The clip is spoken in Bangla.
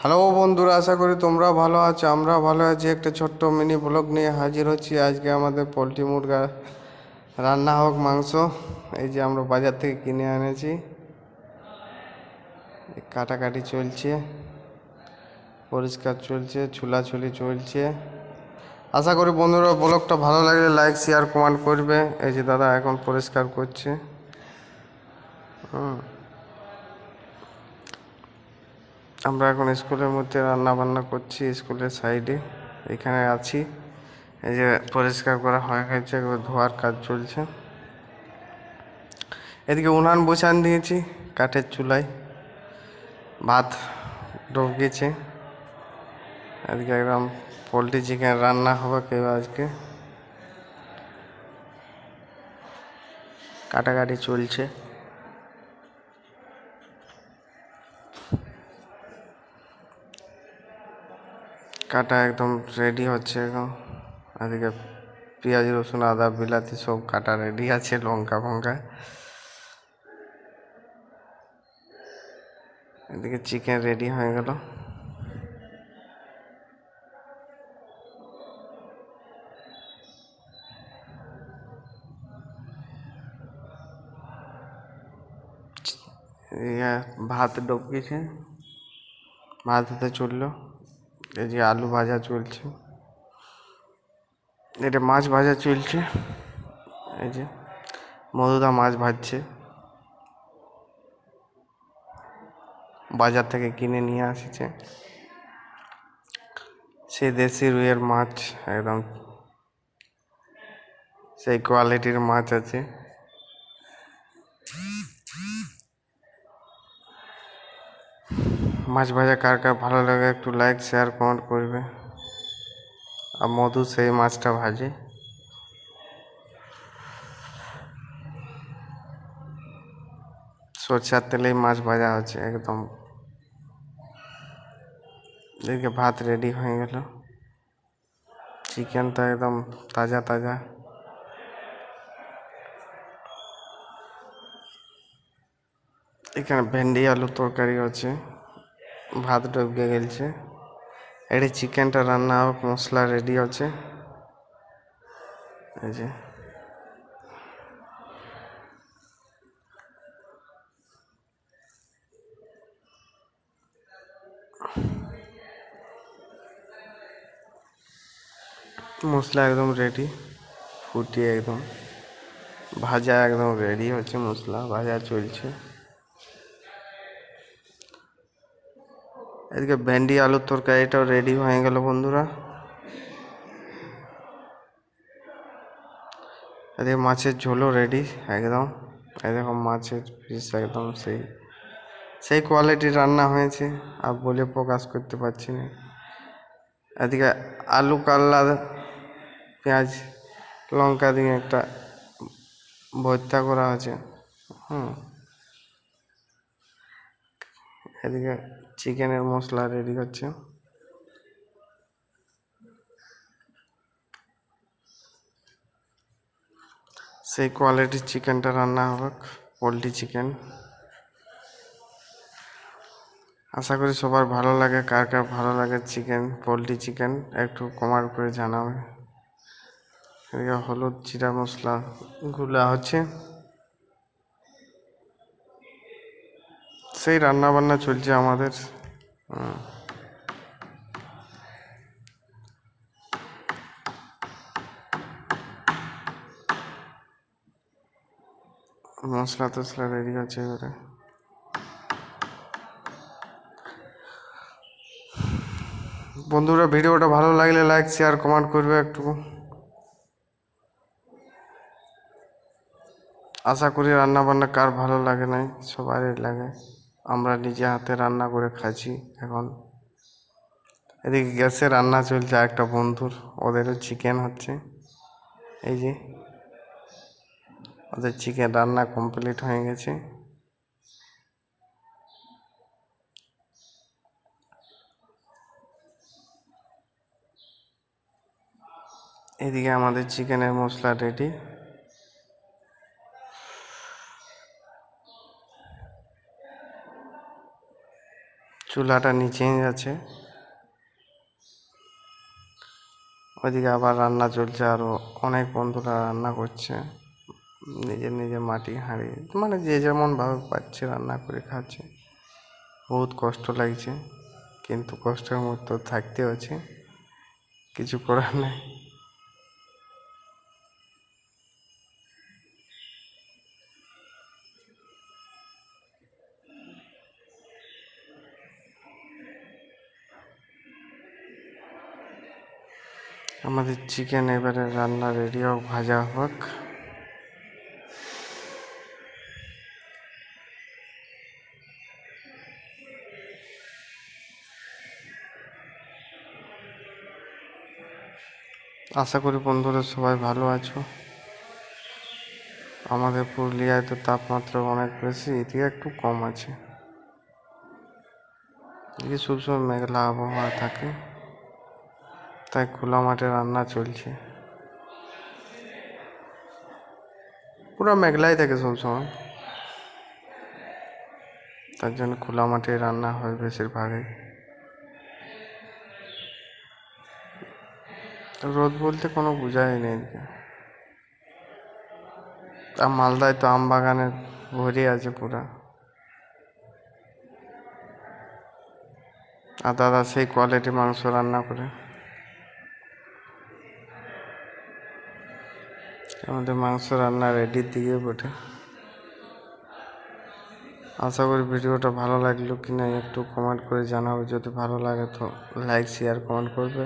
হ্যালো বন্ধুরা, আশা করি তোমরা ভালো আছো, আমরা ভালো আছি। একটা ছোট্ট মিনি ব্লগ নিয়ে হাজির হচ্ছি। আজকে আমাদের পোলট্রি মুরগা রান্না হোক, মাংস। এই যে আমরা বাজার থেকে কিনে এনেছি। কাটাকাটি চলছে, পরিষ্কার চলছে ছুলাছুলি চলছে। আশা করি বন্ধুরা ব্লগটা ভালো লাগলে লাইক শেয়ার কমেন্ট করবে। এই যে দাদা এখন পরিষ্কার করছে। হুম। আমরা এখন স্কুলের মধ্যে রান্না বান্না করছি, স্কুলের সাইডে। এখানে আছি। এই যে পরিষ্কার করা হয়ে গেছে ধোয়ার কাজ চলছে। এদিকে উনান বসান দিয়েছি, কাঠের চুলায়। ভাত ডুবিয়েছে আজকে একদম পোলট্রি চিকেন রান্না হবে কেউ আজকে। কাটাকাটি চলছে। কাটা একদম রেডি হচ্ছে এখন। এদিকে পেঁয়াজ, রসুন, আদা, বিলাতি সব কাটা রেডি আছে লঙ্কা ফঙ্কা। এদিকে চিকেন রেডি হয়ে গেল। ভাত ডুবিয়েছে ভাত হতে চলল। এই যে আলু ভাজা চলছে। এটা মাছ ভাজা চলছে। এই যে মধুদা মাছ ভাজছে। বাজার থেকে কিনে নিয়ে আসছে। সেই দেশি রুইয়ের মাছ, একদম সেই কোয়ালিটির মাছ আছে। মাছ ভাজা কার কার ভালো লাগে একটু লাইক শেয়ার কমেন্ট করবে। আর মধু সেই মাছটা ভাজে। সরষার তেলেই মাছ ভাজা হচ্ছে একদম। এদিকে ভাত রেডি হয়ে গেল। চিকেন তো একদম তাজা তাজা। এখানে ভেন্ডি আলু তরকারি আছে। ভাত ডুবে গেলছে। এটি চিকেনটা রান্না হোক, মশলা রেডি আছে। এই যে। মশলা একদম রেডি ফুটিয়ে একদম। ভাজা একদম রেডি হচ্ছে মশলা, ভাজা চলছে। এদিকে ভেন্ডি আলুর তরকারিটাও রেডি হয়ে গেল বন্ধুরা। এদিকে মাছের ঝোলও রেডি একদম। এরকম মাছের পিস একদম সেই সেই কোয়ালিটির রান্না হয়েছে, আর বলে প্রকাশ করতে পারছি না। এদিকে আলু কাল্লা পেঁয়াজ, লঙ্কা দিয়ে একটা ভর্তা করা আছে। হুম। এদিকে চিকেনের মশলা রেডি হচ্ছে সেই কোয়ালিটির চিকেনটা রান্না হবে পোলট্রি চিকেন আশা করি সবার ভালো লাগে, কার কার ভালো লাগে চিকেন পোলট্রি চিকেন একটু কমার করে জানাবে। এদিকে হলুদ, জিরা মশলা গুলা হচ্ছে। সেই রান্না বান্না চলছে আমাদের। মশলা টসলা রেডি আছে এবারে। বন্ধুরা, ভিডিওটা ভালো লাগলে লাইক শেয়ার কমেন্ট করবে একটু। আশা করি রান্না বান্না কার ভালো লাগে নাই? সবারই লাগে। আমরা নিজে হাতে রান্না করে খাচ্ছি এখন। এদিকে গ্যাসে রান্না চলছে একটা বন্ধুর ওদেরও চিকেন হচ্ছে। এই যে, ওদের চিকেন রান্না কমপ্লিট হয়ে গেছে। এদিকে আমাদের চিকেনের মশলা রেডি চুলাটা নিচে আছে ওইদিকে আবার রান্না চলছে আরও অনেক বন্ধুরা রান্না করছে। নিজের নিজের মাটি হাঁড়ি মানে যে যেমনভাবে পাচ্ছে রান্না করে খাচ্ছে। বহুত কষ্ট লাগছে, কিন্তু কষ্টের মধ্যে থাকতে হচ্ছে কিছু করার নেই। আমাদের চিকেন এবারে রান্না রেডি হোক, ভাজা হোক। আশা করি বন্ধুরা সবাই ভালো আছো। আমাদের পুরুলিয়ায় তো তাপমাত্রা অনেক বেশি, এদিকে একটু কম আছে। এদিকে সবসময় মেঘলা আবহাওয়া থাকে। তাই খোলা মাঠে রান্না চলছে। পুরো মেঘলাই থাকে সবসময়। তার জন্য খোলা মাঠে রান্না হয় বেশিরভাগই। রোদ বলতে কোনো বোঝাই নেই আর মালদায় তো আম বাগানে ভরে আছে পুরা। আর দাদা সেই কোয়ালিটি মাংস রান্না করে। আমাদের মাংস রান্না রেডির দিকে বটে। আশা করি ভিডিওটা ভালো লাগল কি না একটু কমেন্ট করে জানাবে। যদি ভালো লাগে তো লাইক শেয়ার কমেন্ট করবে।